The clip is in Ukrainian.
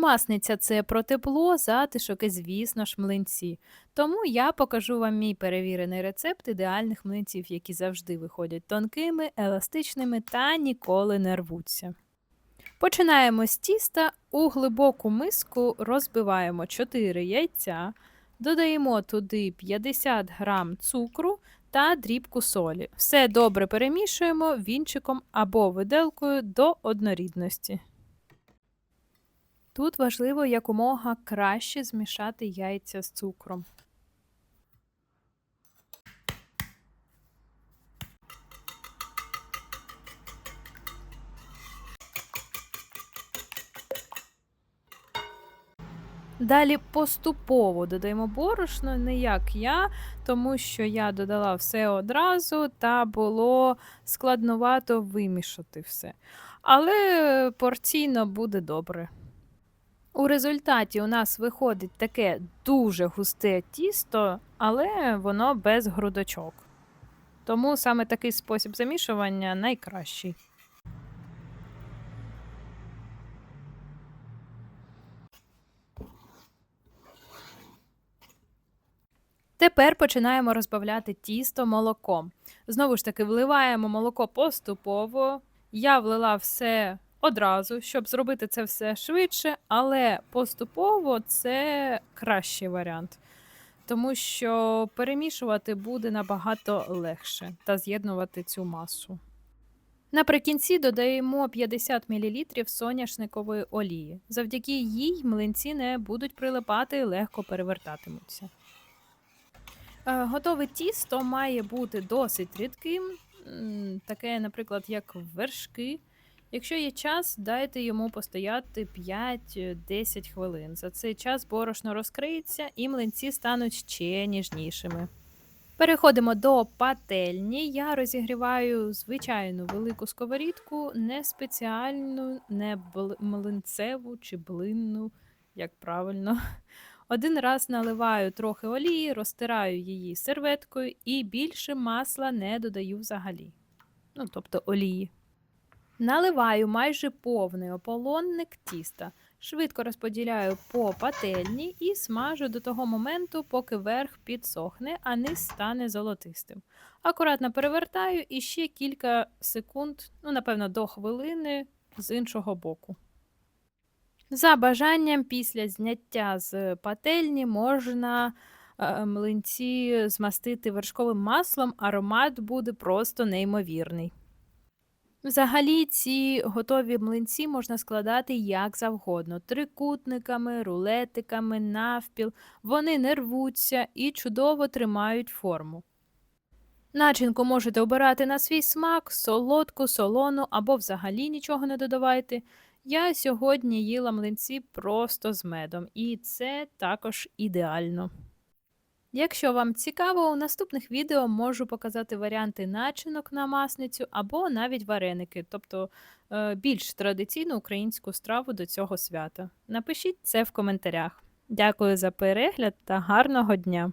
Масниця це про тепло, затишок і, звісно ж, млинці. Тому я покажу вам мій перевірений рецепт ідеальних млинців, які завжди виходять тонкими, еластичними та ніколи не рвуться. Починаємо з тіста. У глибоку миску розбиваємо 4 яйця, додаємо туди 50 грам цукру та дрібку солі. Все добре перемішуємо вінчиком або виделкою до однорідності. Тут важливо якомога краще змішати яйця з цукром. Далі поступово додаємо борошно, не як я, тому що я додала все одразу та було складновато вимішати все. Але порційно буде добре. У результаті у нас виходить таке дуже густе тісто, але воно без грудочок. Тому саме такий спосіб замішування найкращий. Тепер починаємо розбавляти тісто молоком. Знову ж таки, вливаємо молоко поступово. Я влила все одразу, щоб зробити це все швидше, але поступово це кращий варіант, тому що перемішувати буде набагато легше та з'єднувати цю масу. Наприкінці додаємо 50 мл соняшникової олії. Завдяки їй млинці не будуть прилипати і легко перевертатимуться. Е, Готове тісто має бути досить рідким, таке, наприклад, як вершки. Якщо є час, дайте йому постояти 5-10 хвилин. За цей час борошно розкриється і млинці стануть ще ніжнішими. Переходимо до пательні. Я розігріваю звичайну велику сковорідку, не спеціальну, не млинцеву чи блинну, як правильно. Один раз наливаю трохи олії, розтираю її серветкою і більше масла не додаю взагалі. Ну, тобто олії. Наливаю майже повний ополонник тіста. Швидко розподіляю по пательні і смажу до того моменту, поки верх підсохне, а низ стане золотистим. Акуратно перевертаю і ще кілька секунд, ну, напевно, до хвилини з іншого боку. За бажанням, після зняття з пательні можна е, млинці змастити вершковим маслом, аромат буде просто неймовірний. Взагалі, ці готові млинці можна складати як завгодно: трикутниками, рулетиками, навпіл. Вони не рвуться і чудово тримають форму. Начинку можете обирати на свій смак, солодку, солону або взагалі нічого не додавайте. Я сьогодні їла млинці просто з медом, і це також ідеально. Якщо вам цікаво, у наступних відео можу показати варіанти начинок на масницю або навіть вареники, тобто е, більш традиційну українську страву до цього свята. Напишіть це в коментарях. Дякую за перегляд та гарного дня!